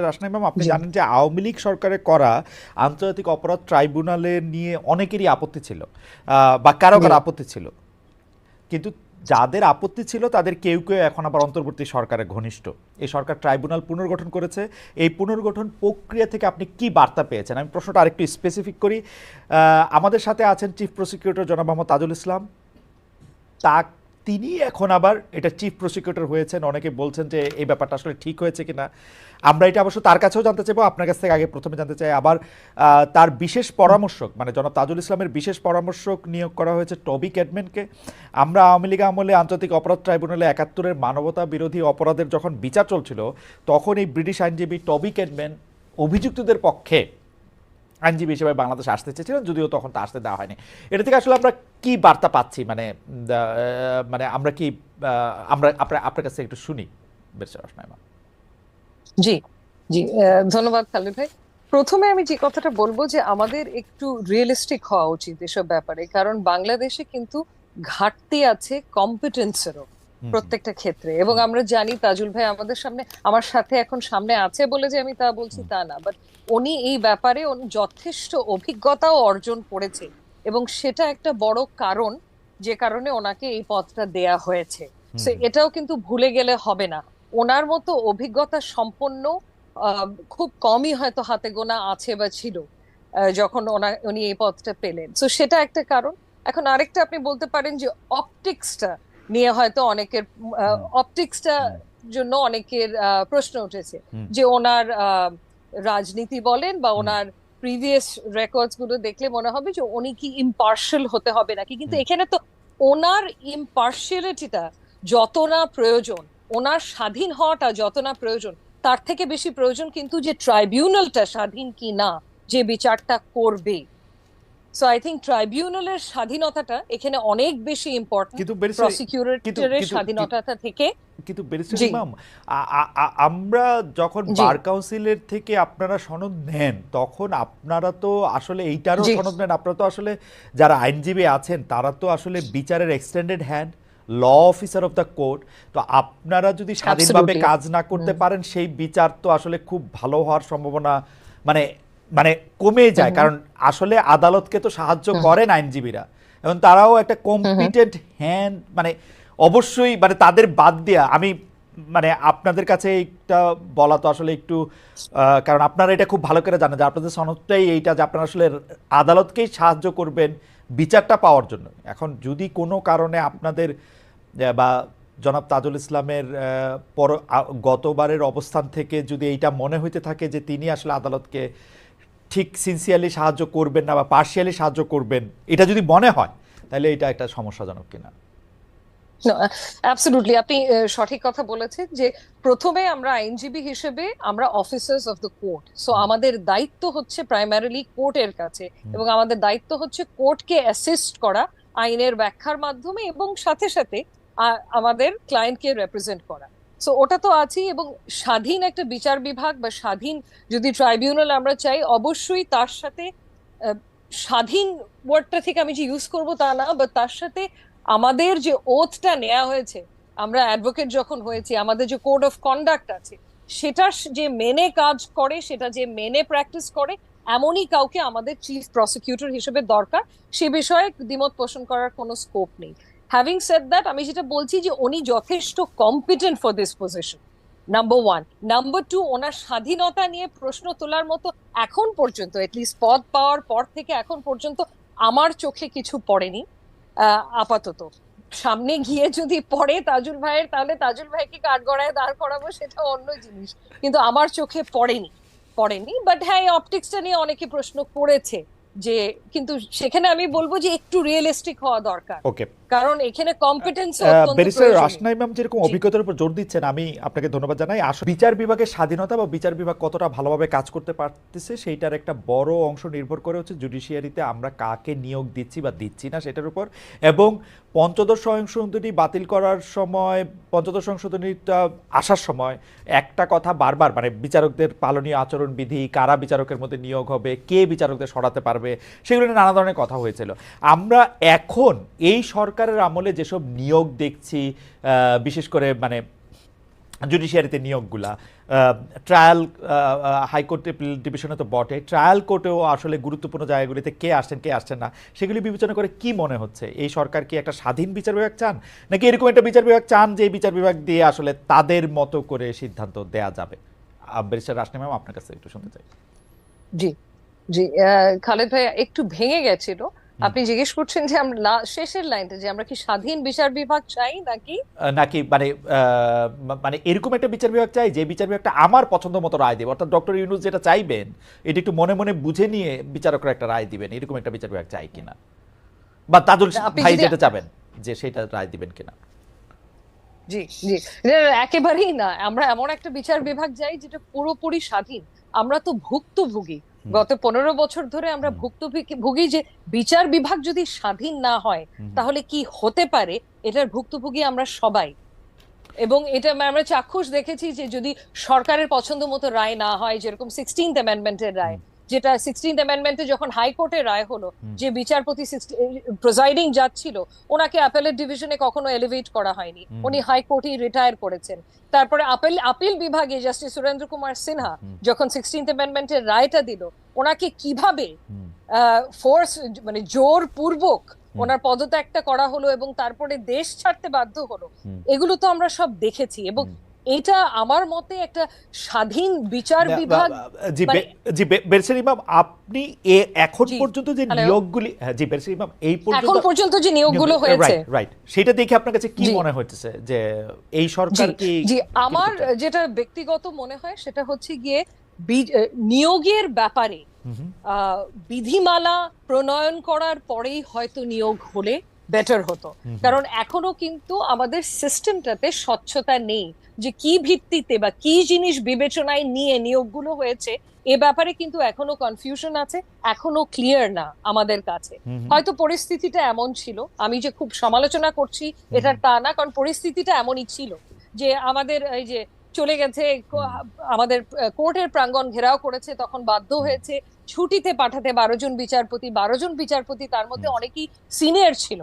রাসনা ইমাম আপনি জানেন যে আওয়ামী লীগ সরকারে করা আন্তর্জাতিক অপরাধ ট্রাইব্যুনালে নিয়ে অনেকেরই আপত্তি ছিল বা কারও কারও আপত্তি ছিল। কিন্তু যাদের আপত্তি ছিল তাদের কেউ কেউ এখন আবার অন্তর্বর্তী সরকারের ঘনিষ্ঠ। এই সরকার ট্রাইব্যুনাল পুনর্গঠন করেছে। এই পুনর্গঠন প্রক্রিয়া থেকে আপনি কি বার্তা পেয়েছেন? আমি প্রশ্নটা আরেকটু স্পেসিফিক করি। আমাদের সাথে আছেন চিফ প্রসিকিউটর জনাব মোহাম্মদ তাজুল ইসলাম। তা তিনি এখন আবার এটা চিফ প্রসিকিউটর হয়েছেন। অনেকে বলছেন যে এই ব্যাপারটা আসলে ঠিক হয়েছে কিনা। আমরা এটা অবশ্য তার কাছেও জানতে চাইব, আপনার কাছ থেকে আগে প্রথমে জানতে চাই। আবার তার বিশেষ পরামর্শক মানে জনাব তাজুল ইসলামের বিশেষ পরামর্শক নিয়োগ করা হয়েছে টবি ক্যাডম্যানকে আমরা আওয়ামী লীগ আমলে আন্তর্জাতিক অপরাধ ট্রাইব্যুনালে একাত্তরের মানবতা বিরোধী অপরাধের যখন বিচার চলছিল, তখন এই ব্রিটিশ আইনজীবী টবি ক্যাডম্যান অভিযুক্তদের পক্ষে আইনজীবী হিসেবে বাংলাদেশে আসতে চেয়েছিলেন, যদিও তখন তা আসতে দেওয়া হয়নি। এটা থেকে আসলে আমরা কি বার্তা পাচ্ছি? মানে মানে আমরা কি আমরা আপনার আপনার কাছে একটু শুনি জি জি ধন্যবাদ খালিদ ভাই। প্রথমে আমি যে কথাটা বলব যে আমাদের একটু রিয়েলিস্টিক হওয়া উচিত এসব ব্যাপারে, কারণ বাংলাদেশে কিন্তু ঘাটতি আছে কম্পিটেন্সেরও প্রত্যেকটা ক্ষেত্রে। এবং আমরা জানি তাজুল ভাই আমাদের সামনে আমার সাথে এখন সামনে আছে বলে যে আমি তা বলছি তা না। বাট উনি এই ব্যাপারে যথেষ্ট অভিজ্ঞতাও অর্জন করেছে। এবং সেটা একটা বড় কারণ যে কারণে ওনাকে এই পদটা দেয়া হয়েছে। এটাও কিন্তু ভুলে গেলে হবে না। ওনার মতো অভিজ্ঞতা সম্পন্ন আহ, খুব কমই হয়তো হাতে গোনা আছে বা ছিল যখন ওনা উনি এই পদটা পেলেন। তো সেটা একটা কারণ। এখন আরেকটা আপনি বলতে পারেন যে অপটিক্সটা নিয়ে হয়তো অনেকের অপটিক্সটা জন্য অনেকের প্রশ্ন উঠেছে যে ওনার রাজনীতি বলেন বা ওনার প্রিভিয়াস রেকর্ডসগুলো দেখলে মনে হবে যে উনি কি ইম্পার্শাল হতে হবে নাকি। কিন্তু এখানে তো ওনার ইম্পার্শিয়ালিটিটা যত না প্রয়োজন ওনার স্বাধীন হওয়াটা যত না প্রয়োজন তার থেকে বেশি প্রয়োজন কিন্তু যে ট্রাইব্যুনালটা স্বাধীন কি না যে বিচারটা করবে। সো আই থিঙ্ক ট্রাইব্যুনালের স্বাধীনতাটা এখানে অনেক বেশি ইম্পর্টেন্ট কিন্তু প্রসিকিউটরের স্বাধীনতাটা থেকে। কিন্তু আমরা যখন বার কাউন্সিলের থেকে আপনারা সনদ নেন তখন আপনারা তো আসলে এইটারও সনদ নেন। আপনারা তো আসলে যারা আইনজীবী আছেন তারা তো আসলে বিচারের extended hand law officer of the court তো আপনারা যদি স্বাধীনভাবে কাজ না করতে পারেন সেই বিচার তো আসলে খুব ভালো হওয়ার সম্ভাবনা মানে মানে কমে যায় কারণ আসলে আদালতকে তো সাহায্য করেন আইনজীবীরা। এবং তারাও একটা কম্পিটেন্ট হ্যান্ড মানে অবশ্যই মানে তাদের বাদ দিয়া আমি মানে আপনাদের কাছে এইটা বলা তো আসলে একটু কারণ আপনারা এটা খুব ভালো করে জানেন যে আপনাদের সনদটাই এইটা যে আপনারা আসলে আদালতকেই সাহায্য করবেন বিচারটা পাওয়ার জন্য। এখন যদি কোনো কারণে আপনাদের বা জনাব তাজুল ইসলামের পর গতবারের অবস্থান থেকে যদি এইটা মনে হইতে থাকে যে তিনি আসলে আদালতকে ঠিক সিনসিয়ারলি সাহায্য করবেন না বা পার্শিয়ালি সাহায্য করবেন এটা যদি মনে হয় তাহলে এটা একটা সমস্যাজনক কিনা। অ্যাবসলিউটলি আপনি সঠিক কথা বলেছেন যে প্রথমে আমরা আইনজীবী হিসেবে আমরা officers of the court so আমাদের দায়িত্ব হচ্ছে প্রাইমারিলি কোর্টের কাছে এবং আমাদের দায়িত্ব হচ্ছে কোর্টকে অ্যাসিস্ট করা আইনের ব্যাখ্যার মাধ্যমে এবং সাথে সাথে আমাদের ক্লায়েন্টকে রিপ্রেজেন্ট করা। সো ওটা তো আছেই এবং স্বাধীন একটা বিচার বিভাগ বা স্বাধীন যদি ট্রাইব্যুনাল আমরা চাই, অবশ্যই তার সাথে স্বাধীন ওয়ার্ডটা থেকে আমি যে ইউজ করব তা না বা তার সাথে আমাদের যে ওথটা নেওয়া হয়েছে, আমরা অ্যাডভোকেট যখন হয়েছি, আমাদের যে কোড অফ কন্ডাক্ট আছে, সেটা যে মেনে কাজ করে, সেটা যে মেনে প্র্যাকটিস করে, এমনই কাউকে আমাদের চিফ প্রসিকিউটর হিসেবে দরকার, সে বিষয়ে দ্বিমত পোষণ করার কোনো স্কোপ নেই। হ্যাভিং সেড দ্যাট আমি যেটা বলছি যে উনি যথেষ্ট competent for this position number one number two ওনার স্বাধীনতা নিয়ে প্রশ্ন তোলার মতো এখন পর্যন্ত এটলিস্ট পদ পাওয়ার পর থেকে এখন পর্যন্ত, আমার চোখে কিছু পড়েনি আপাতত। সামনে গিয়ে যদি পড়ে তাজুল ভাইয়ের, তাহলে তাজুল ভাইকে কাঠগড়ায় দাঁড় করাবো সেটা অন্য জিনিস। কিন্তু আমার চোখে পড়েনি পড়েনি বাট হ্যাঁ এই অপটিক্সটা নিয়ে অনেকে প্রশ্ন করেছে। যে কিন্তু সেখানে আমি বলব যে একটু রিয়েলিস্টিক হওয়া দরকার। ওকে কারণ এখানে কম্পিটেন্স ব্যারিস্টার রাসনা ইমাম যেরকম অভিজ্ঞতার উপর জোর দিচ্ছেন আমি আপনাকে ধন্যবাদ জানাই। আসলে বিচার বিভাগের স্বাধীনতা বা বিচার বিভাগ কতটা ভালোভাবে কাজ করতে পারতেছে সেইটার একটা বড় অংশ নির্ভর করে হচ্ছে জুডিশিয়ারিতে আমরা কাকে নিয়োগ দিচ্ছি বা দিচ্ছি না সেটার উপর। এবং পঞ্চদশ সংশোধনী বাতিল করার সময় পঞ্চদশ সংশোধনীটা আসার সময় একটা কথা বারবার মানে বিচারকদের পালনীয় আচরণবিধি কারা বিচারকের মধ্যে নিয়োগ হবে কে বিচারকদের সরাতে পারবে সেগুলো নিয়ে নানা ধরনের কথা হয়েছিল। আমরা এখন এই সরকারের আমলে যেসব নিয়োগ দেখছি বিশেষ করে মানে জুডিশিয়ারিতে নিয়োগগুলা ট্রায়াল হাইকোর্ট ডিভিশনে তো বটে। ট্রায়াল কোর্টেও আসলে গুরুত্বপূর্ণ জায়গাগুলিতে কে আসছেন কে আসছেন না, সেগুলি বিবেচনা করে কি মনে হচ্ছে? এই সরকার কি একটা স্বাধীন বিচার বিভাগ চান? নাকি এরকম একটা বিচার বিভাগ চান যে বিচার বিভাগ দিয়ে আসলে তাদের মতো করে সিদ্ধান্ত দেয়া যাবে? ব্যারিস্টার রাশনি ম্যাম আপনার কাছে একটু শুনতে চাই। জি। জি খালেদ ভাই একটু ভেঙে গেছিল। আপনি জিজ্ঞেস করছেন যে আমরা শেষের লাইনটা যে আমরা কি স্বাধীন বিচার বিভাগ চাই নাকি? নাকি মানে মানে এরকম একটা বিচার বিভাগ চাই যে বিচার বিভাগটা আমার পছন্দ মতো রায় দেবে। অর্থাৎ ডক্টর ইউনুস যেটা চাইবেন এটা একটু মনে মনে বুঝে নিয়ে বিচারকরা একটা রায় দিবেন এরকম একটা বিচার বিভাগ চাই কিনা? বা তাজুল ভাই যেটা চাবেন যে সেটা রায় দিবেন কিনা? জি জি। একেবারেই না। আমরা এমন একটা বিচার বিভাগ যাই যেটা পুরোপুরি স্বাধীন। আমরা তো ভুক্তভোগী। গত পনেরো বছর ধরে আমরা ভুক্তভোগী ভুগি যে বিচার বিভাগ যদি স্বাধীন না হয় তাহলে কি হতে পারে? এটার ভুক্তভোগী আমরা সবাই। এবং এটা আমরা চাক্ষুষ দেখেছি যে যদি সরকারের পছন্দ মতো রায় না হয় যেরকম সিক্সটিন্থ অ্যামেন্ডমেন্টের রায় যেটা সিক্সটিন্থ অ্যামেন্ডমেন্টে যখন হাইকোর্টের রায় হলো যে বিচারপতি প্রিজাইডিং জাজ ছিল ওনাকে অ্যাপেলেট ডিভিশনে কখনো এলিভেট করা হয়নি। উনি হাইকোর্টেই রিটায়ার করেছেন। তারপরে আপিল আপিল বিভাগে জাস্টিস সুরেন্দ্র কুমার সিনহা যখন সিক্সটিন্থ অ্যামেন্ডমেন্টের রায়টা দিল ওনাকে কীভাবে ফোর্স মানে জোর পূর্বক ওনার পদত্যাগটা করা হলো এবং তারপরে দেশ ছাড়তে বাধ্য হলো এগুলো তো আমরা সব দেখেছি এবং এটা আমার মতে একটা স্বাধীন বিচার বিভাগ জি মানে- জি বেরসের ইমাম আপনি এ এখন পর্যন্ত যে নিয়োগগুলি হ্যাঁ জি বেরসের ইমাম এই এখন পর্যন্ত পর্যন্ত যে নিয়োগগুলো হয়েছে। রাইট সেটা দেখে আপনার কাছে কি মনে হচ্ছে যে এই সরকার কি জি আমার যেটা ব্যক্তিগত মনে হয় সেটা হচ্ছে গিয়ে নিয়োগের ব্যাপারে বিধিমালা প্রণয়ন করার পরেই হয়তো নিয়োগ হলে বেটার হতো। কারণ এখনও কিন্তু আমাদের সিস্টেমটাতে স্বচ্ছতা নেই। যে কি ভিত্তিতে বা কি জিনিস বিবেচনায় নিয়ে নিয়োগগুলো হয়েছে এ ব্যাপারে কিন্তু এখনও কনফিউশন আছে এখনও ক্লিয়ার না আমাদের কাছে। হয়তো পরিস্থিতিটা এমন ছিল আমি যে খুব সমালোচনা করছি এটা তা না কারণ পরিস্থিতিটা এমনই ছিল যে আমাদের এই যে চলে গেছে আমাদের কোর্টের প্রাঙ্গণ ঘেরাও করেছে তখন বাধ্য হয়েছে ছুটিতে পাঠাতে বারো জন বিচারপতি বারো জন বিচারপতি তার মধ্যে অনেকেই সিনিয়র ছিল।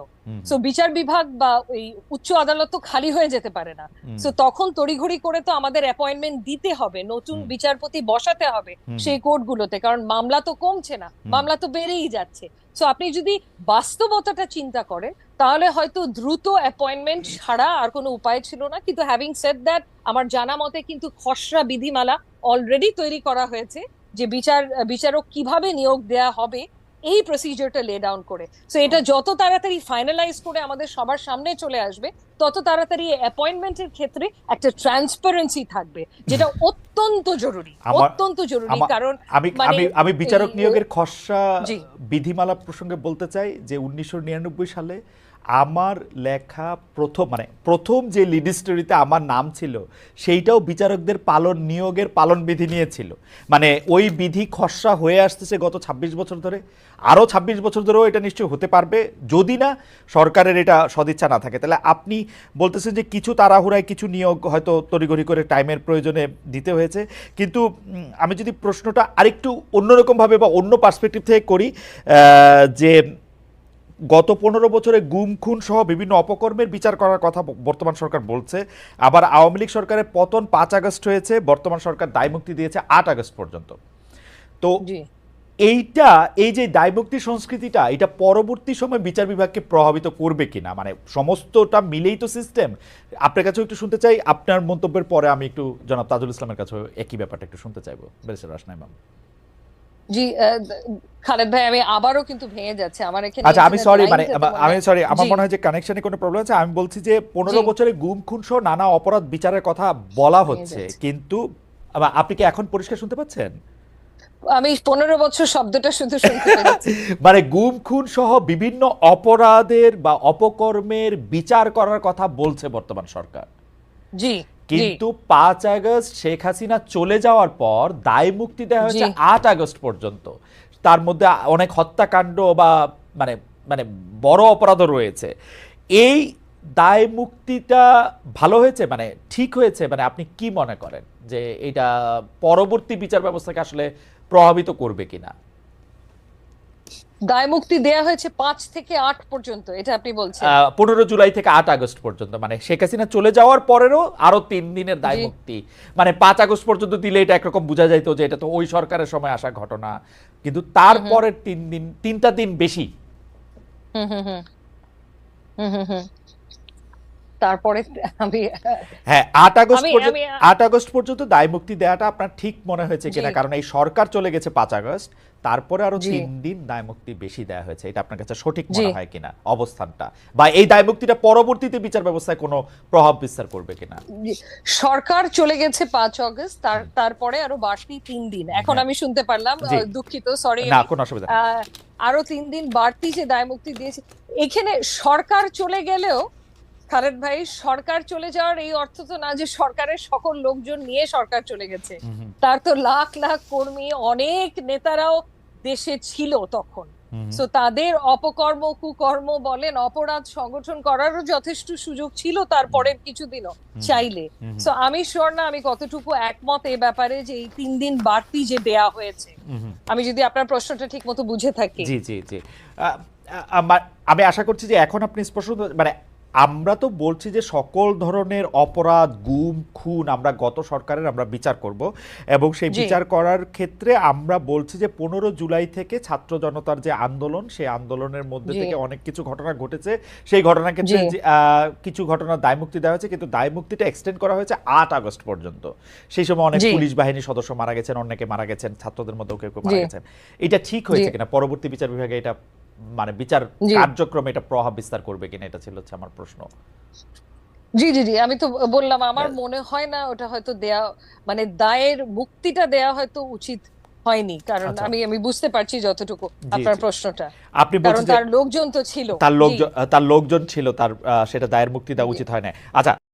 সো বিচার বিভাগ বা ওই উচ্চ আদালত তো খালি হয়ে যেতে পারে না। সো তখন তড়িঘড়ি করে তো আমাদের অ্যাপয়েন্টমেন্ট দিতে হবে নতুন বিচারপতি বসাতে হবে। সেই কোর্টগুলোতে কারণ মামলা তো কমছে না মামলা তো বেড়েই যাচ্ছে। সো আপনি যদি বাস্তবতাটা চিন্তা করেন তাহলে হয়তো দ্রুত অ্যাপয়েন্টমেন্ট ছাড়া আর কোনো উপায় ছিল না। কিন্তু হ্যাভিং সেড দ্যাট আমার জানা মতে কিন্তু খসড়া বিধিমালা অলরেডি তৈরি করা হয়েছে যে বিচার বিচারক কীভাবে নিয়োগ দেয়া হবে এই প্রসিজারটা লে ডাউন করে। সো এটা যত তাড়াতাড়ি ফাইনালাইজ করে আমাদের সবার সামনে চলে আসবে তত তাড়াতাড়ি অ্যাপয়েন্টমেন্টের ক্ষেত্রে একটা ট্রান্সপারেন্সি থাকবে যেটা অত্যন্ত জরুরি অত্যন্ত জরুরি। কারণ আমি মানে আমি আমি বিচারক নিয়োগের খসড়া বিধিমালা প্রসঙ্গে বলতে চাই যে উনিশশো নিরানব্বই সালে আমার লেখা প্রথম মানে প্রথম যে লিড স্টোরিতে আমার নাম ছিল, সেইটাও বিচারকদের পালন নিয়োগের পালন বিধি নিয়েছিল মানে ওই বিধি খসড়া হয়ে আসতেছে গত ২৬ বছর ধরে। আরও ২৬ বছর ধরেও এটা নিশ্চয়ই হতে পারবে। যদি না, সরকারের এটা সদিচ্ছা না থাকে। তাহলে আপনি বলতেছেন যে কিছু তাড়াহুড়ায় কিছু নিয়োগ হয়তো তড়িঘড়ি করে টাইমের প্রয়োজনে দিতে হয়েছে। কিন্তু আমি যদি প্রশ্নটা আরেকটু অন্যরকমভাবে বা অন্য পার্সপেক্টিভ থেকে করি যে গত পনেরো বছরে গুম খুন সহ বিভিন্ন অপকর্মের বিচার করার কথা বর্তমান সরকার বলছে। আবার আওয়ামী লীগ সরকারের পতন পাঁচ আগস্ট হয়েছে বর্তমান সরকার দায়মুক্তি দিয়েছে আট আগস্ট পর্যন্ত। তো এইটা এই যে দায়মুক্তি সংস্কৃতিটা এটা পরবর্তী সময় বিচার বিভাগকে প্রভাবিত করবে কিনা? মানে সমস্তটা মিলেই তো সিস্টেম আপনার কাছেও একটু শুনতে চাই আপনার মন্তব্যের পরে আমি একটু জনাব তাজুল ইসলামের কাছেও একই ব্যাপারটা একটু শুনতে চাইব। বেরেসের রাসনাই ম্যাম জি খালেদ ভাই আমি আবারও কিন্তু ভেঙে যাচ্ছে। আমার এখানে আচ্ছা আমি সরি মানে আমা- সরি আমার মনে হয় যে কানেকশনে কোনো প্রবলেম আছে। আমি বলছি যে পনেরো বছরে গুম খুন সহ নানা অপরাধ বিচারের কথা বলা হচ্ছে। কিন্তু আপনি কি এখন পরিষ্কার শুনতে পাচ্ছেন? আমি পনেরো বছর শব্দটা শুধু শুনতে মানে গুম খুন সহ বিভিন্ন অপরাধের বা অপকর্মের বিচার করার কথা বলছে বর্তমান সরকার। জি। কিন্তু পাঁচ আগস্ট শেখ হাসিনা চলে যাওয়ার পর দায় মুক্তি দেওয়া হয়েছে আট আগস্ট পর্যন্ত। তার মধ্যে অনেক হত্যাকাণ্ড বা মানে মানে বড় অপরাধও রয়েছে। এই দায় মুক্তিটা ভালো হয়েছে? মানে ঠিক হয়েছে? মানে আপনি কি মনে করেন যে এটা পরবর্তী বিচার ব্যবস্থাকে আসলে প্রভাবিত করবে কিনা? দায় মুক্তি দেয়া হয়েছে পাঁচ থেকে আট পর্যন্ত এটা আপনি বলছেন। পনেরো জুলাই থেকে আট আগস্ট পর্যন্ত মানে শেখ হাসিনা চলে যাওয়ার পরেরও আরও তিন দিনের দায় মুক্তি মানে পাঁচ আগস্ট পর্যন্ত দিলে এটা একরকম বোঝা যাইতো যে এটা তো ওই সরকারের সময় আসা ঘটনা। কিন্তু তারপরের তিন দিন তিনটা দিন বেশি। হুম হুম হুম। হুম হুম হুম। তারপরে আমি হ্যাঁ আট আগস্ট পর্যন্ত আট আগস্ট পর্যন্ত দায় মুক্তি দেওয়াটা আপনার ঠিক মনে হয়েছে কিনা? কারণ এই সরকার চলে গেছে পাঁচ আগস্ট। তারপরে আরও তিন দিন দায় মুক্তি বেশি দেওয়া হয়েছে। এটা আপনার কাছে সঠিক মনে হয় কিনা অবস্থানটা? বা এই দায় মুক্তিটা পরবর্তীতে বিচার ব্যবস্থায় কোনো প্রভাব বিস্তার করবে কিনা? সরকার চলে গেছে পাঁচ অগস্ট তার তারপরে আরও বাড়তি তিন দিন। এখন হ্যাঁ। আমি শুনতে পারলাম দুঃখিত সরি না কোনো অসুবিধা আরও তিন দিন বাড়তি যে দায় মুক্তি দিয়েছে এখানে সরকার চলে গেলেও খালেদ ভাই সরকার চলে যাওয়ার এই অর্থ তো না যে সরকারের সকল লোকজন নিয়ে সরকার চলে গেছে। তার তো লাখ লাখ কর্মী অনেক নেতারাও দেশে ছিল তখন। তো তাদের অপকর্ম কুকর্ম বলেন অপরাধ সংগঠন করারও যথেষ্ট সুযোগ ছিল তারপরের কিছুদিনও চাইলে। তো আমি শিওর না আমি কতটুকু একমত এ ব্যাপারে যে এই তিন দিন বাড়তি যে দেয়া হয়েছে। আমি যদি আপনার প্রশ্নটা ঠিক মতো বুঝে থাকি। জি জি জি। আমি আশা করছি যে এখন আপনি স্পষ্ট মানে আমরা তো বলছি যে সকল ধরনের অপরাধ গুম খুন আমরা গত সরকারের আমরা বিচার করব এবং সেই বিচার করার ক্ষেত্রে আমরা বলছি যে পনেরো জুলাই থেকে ছাত্র জনতার যে আন্দোলন সেই আন্দোলনের মধ্যে থেকে অনেক কিছু ঘটনা ঘটেছে। সেই ঘটনার ক্ষেত্রে আহ, কিছু ঘটনা দায় মুক্তি দেওয়া হয়েছে কিন্তু দায় মুক্তিটা এক্সটেন্ড করা হয়েছে আট আগস্ট পর্যন্ত। সেই সময় অনেক পুলিশ বাহিনীর সদস্য মারা গেছেন অনেকে মারা গেছেন ছাত্রদের মধ্যেও কেউ কেউ মারা গেছেন। এটা ঠিক হয়েছে কিনা? পরবর্তী বিচার বিভাগে এটা মানে বিচার। কার্যক্রমে এটা প্রভাব বিস্তার করবে কিনা এটা ছিল হচ্ছে আমার প্রশ্ন। জি জি জি আমি তো বললাম আমার মনে হয় না ওটা হয়তো দেয়া মানে দায়ের মুক্তিটা দেয়া হয়তো উচিত হয়নি কারণ আচ্ছা। আমি আমি বুঝতে পারছি যতটুকু আপনার প্রশ্নটা। আপনি বলছেন তার লোকজন তো ছিল। তার লোকজন তার লোকজন ছিল তার সেটা দায়ের মুক্তি দেওয়া উচিত হয় না আচ্ছা